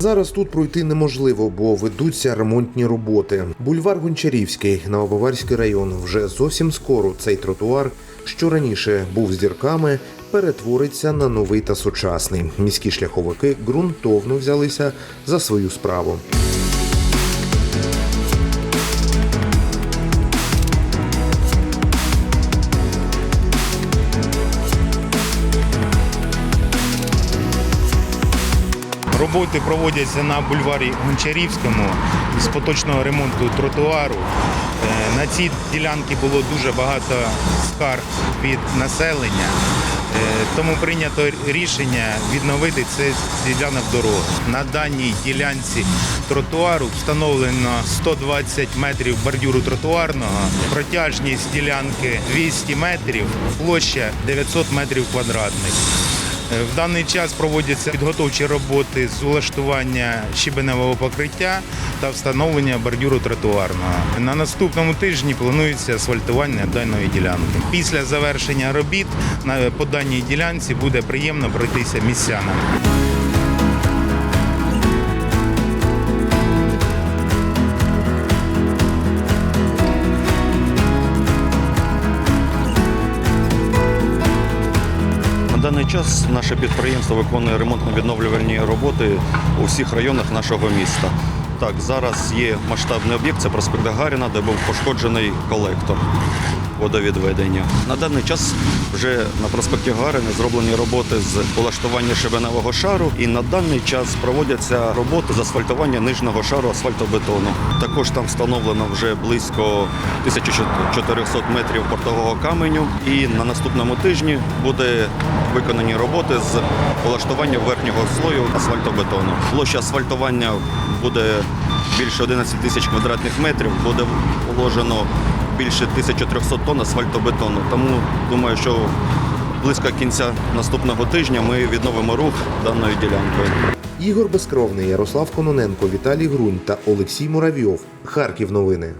Зараз тут пройти неможливо, бо ведуться ремонтні роботи. Бульвар Гончарівський, на Обоварський район. Вже зовсім скоро цей тротуар, що раніше був з дірками, перетвориться на новий та сучасний. Міські шляховики ґрунтовно взялися за свою справу. Роботи проводяться на бульварі Гончарівському з поточного ремонту тротуару. Е, На цій ділянці було дуже багато скарг від населення, е, тому прийнято рішення відновити цей ділянок дороги. На даній ділянці тротуару встановлено 120 метрів бордюру тротуарного, протяжність ділянки 200 метрів, площа 900 метрів квадратних. Е, В даний час проводяться підготовчі роботи з улаштування щебеневого покриття та встановлення бордюру тротуарного. На наступному тижні планується асфальтування даної ділянки. Після завершення робіт по даній ділянці буде приємно пройтися містянам. Час наше підприємство виконує ремонтно-відновлювальні роботи у всіх районах нашого міста. Так, зараз є масштабний об'єкт, це проспект Гагаріна, де був пошкоджений колектор водовідведення. На даний час вже на проспекті Гагаріна зроблені роботи з улаштування шибеневого шару, і на даний час проводяться роботи з асфальтування нижнього шару асфальтобетону. Також там встановлено вже близько 1400 метрів бортового каменю. І на наступному тижні буде виконані роботи з улаштування верхнього слою асфальтобетону. Площа асфальтування буде більше 11 тисяч квадратних метрів. Буде вложено більше 1300 тонн асфальтобетону. Тому думаю, що близько кінця наступного тижня ми відновимо рух даною ділянкою. Ігор Безкровний, Ярослав Кононенко, Віталій Грунь та Олексій Муравйов. Харків новини.